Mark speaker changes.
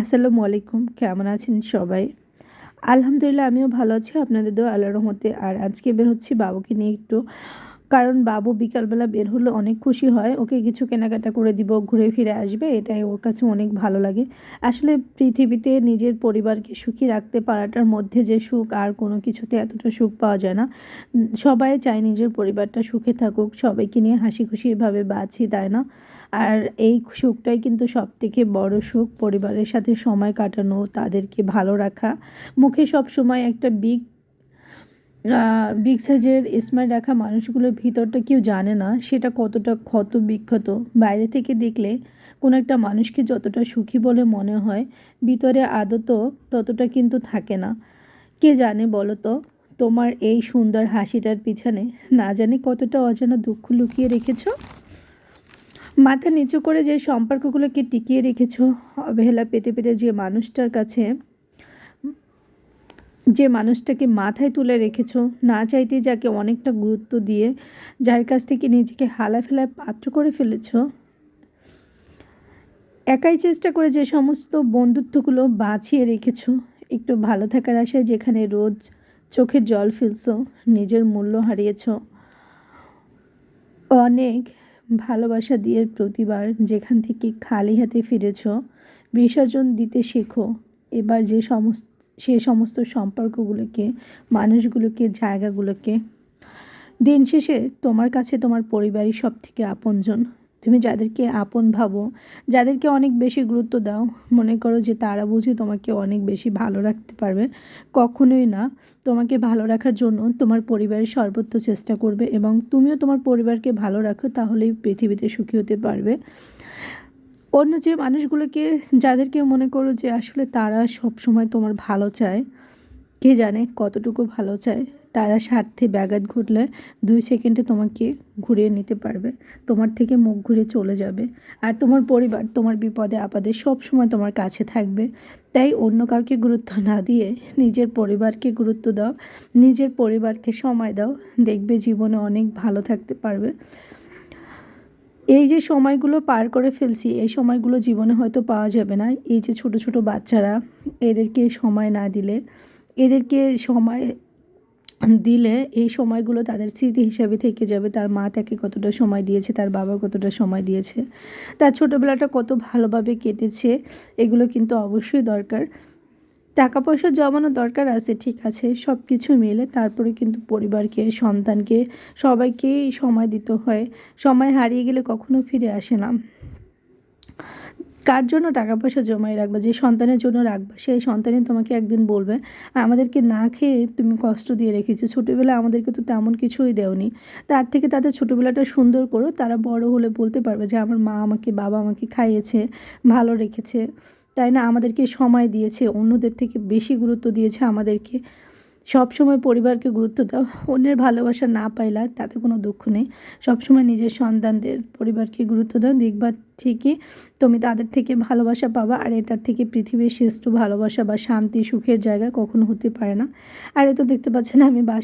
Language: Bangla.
Speaker 1: আসসালামু আলাইকুম, কেমন আছেন সবাই? আলহামদুলিল্লাহ, আমিও ভালো আছি। আপনাদের দোয়া আল্লাহর রহমতে। আর আজকে বের হচ্ছি বাবুকে নিয়ে একটু কারণ বাবু বিকালবেলা বের হলে অনেক খুশি হয়। ওকে কিছু কেনাকাটা করে দিব, ঘুরে ফিরে আসবে, এটাই ওর কাছে অনেক ভালো লাগে। আসলে পৃথিবীতে নিজের পরিবারকে সুখী রাখতে পারাটার মধ্যে যে সুখ আর কোনো কিছুতে এতটা সুখ পাওয়া যায় না। সবাই চায় নিজের পরিবারটা সুখে থাকুক, সবাইকে নিয়ে হাসি খুশিভাবে বাঁচি, তাই না? আর এই সুখটাই কিন্তু সব থেকে বড় সুখ, পরিবারের সাথে সময় কাটানো, তাদেরকে ভালো রাখা। মুখে সব সময় একটা বিগ বিগ সাইজের স্মাইল রাখা মানুষগুলোর ভিতরটা কেউ জানে না, সেটা কতটা ক্ষত বিক্ষত। বাইরে থেকে দেখলে কোনো একটা মানুষকে যতটা সুখী বলে মনে হয়, ভিতরে আদত ততটা কিন্তু থাকে না। কে জানে বলো তো তোমার এই সুন্দর হাসিটার পিছনে না জানি কতটা অজানা দুঃখ লুকিয়ে রেখেছো? মাথা নিচু করে যে সম্পর্কগুলোকে টিকিয়ে রেখেছো, অবহেলা পেতে পেতে যে মানুষটার কাছে যে মানুষটাকে মাথায় তুলে রেখেছো, না চাইতে যাকে অনেকটা গুরুত্ব দিয়ে যার কাছ থেকে নিজেকে হালাফেলায় পাত্র করে ফেলেছো। একাই চেষ্টা করে যে সমস্ত বন্ধুত্বগুলো বাঁচিয়ে রেখেছো। একটু ভালো থাকার আশায় যেখানে রোজ চোখের জল ফেলছো, নিজের মূল্য হারিয়েছ। অনেক ভালোবাসা দিয়ে প্রতিবার যেখান থেকে খালি হাতে ফিরেছ, বিসর্জন দিতে শেখো। এবার যে সমস্ত সে সমস্ত সম্পর্কগুলোকে, মানুষগুলোকে, জায়গাগুলোকে। দিন শেষে তোমার কাছে তোমার পরিবারই সব থেকে আপনজন। তুমি যাদেরকে আপন ভাবো, যাদেরকে অনেক বেশি গুরুত্ব দাও, মনে করো যে তারা বুঝি তোমাকে অনেক বেশি ভালো রাখতে পারবে। কখনোই না, তোমাকে ভালো রাখার জন্য তোমার পরিবারের সর্বোচ্চ চেষ্টা করবে এবং তুমিও তোমার পরিবারকে ভালো রাখো, তাহলেই পৃথিবীতে সুখী হতে পারবে। অন্য যে মানুষগুলোকে, যাদেরকে মনে করো যে আসলে তারা সব সময় তোমার ভালো চায়, কে জানে কতটুকু ভালো চায়, তারা স্বার্থে ব্যাঘাত ঘটলে দুই সেকেন্ডে তোমাকে ঘুরিয়ে নিতে পারবে, তোমার থেকে মুখ ঘুরে চলে যাবে। আর তোমার পরিবার, তোমার বিপদে, আপদে সব সময় তোমার কাছে থাকবে। তাই অন্য কাউকে গুরুত্ব না দিয়ে নিজের পরিবারকে গুরুত্ব দাও, নিজের পরিবারকে সময় দাও, দেখবে জীবনে অনেক ভালো থাকতে পারবে। এই যে সময়গুলো পার করে ফেলছি, এই সময়গুলো জীবনে হয়তো পাওয়া যাবে না। এই যে ছোট ছোট বাচ্চারা, এদেরকে সময় না দিলে, এদেরকে সময় দিলে এই সময়গুলো তাদের স্মৃতি হিসাবে থেকে যাবে। তার মা তাকে কতটা সময় দিয়েছে, তার বাবা কতটা সময় দিয়েছে, তার ছোটোবেলাটা কত ভালোভাবে কেটেছে, এগুলো কিন্তু অবশ্যই দরকার। টাকা পয়সা জমানো দরকার আছে, ঠিক আছে সব কিছু মিলে তারপরে কিন্তু পরিবারকে, সন্তানকে সবাইকেই সময় দিতে হয়। সময় হারিয়ে গেলে কখনো ফিরে আসে না। কার জন্য টাকা পয়সা জমাই রাখবা? যে সন্তানের জন্য রাখবা, সেই সন্তানই তোমাকে একদিন বলবে, আমাদেরকে না খেয়ে তুমি কষ্ট দিয়ে রেখেছো। ছোটোবেলায় আমাদেরকে তো তেমন কিছুই দেওনি। তার থেকে তাদের ছোটোবেলাটা সুন্দর করো। তারা বড় হলে বলতে পারবে যে, আমার মা আমাকে, বাবা আমাকে খাইয়েছে, ভালো রেখেছে। তাই না? আমাদেরকে সময় দিয়েছে, অন্যদের থেকে বেশি গুরুত্ব দিয়েছে আমাদেরকে। সব সময় পরিবারকে গুরুত্ব দাও। অন্যের ভালোবাসা না পাইলা তাতে কোনো দুঃখ নেই। সবসময় নিজের সন্তানদের পরিবারকে গুরুত্ব দাও। দেখবার ঠিকই তুমি তাদের থেকে ভালোবাসা পাবা আর এটার থেকে পৃথিবীর শ্রেষ্ঠ ভালোবাসা বা শান্তি, সুখের জায়গা কখনো হতে পারে না। আর এ তো দেখতে পাচ্ছেন আমি বাস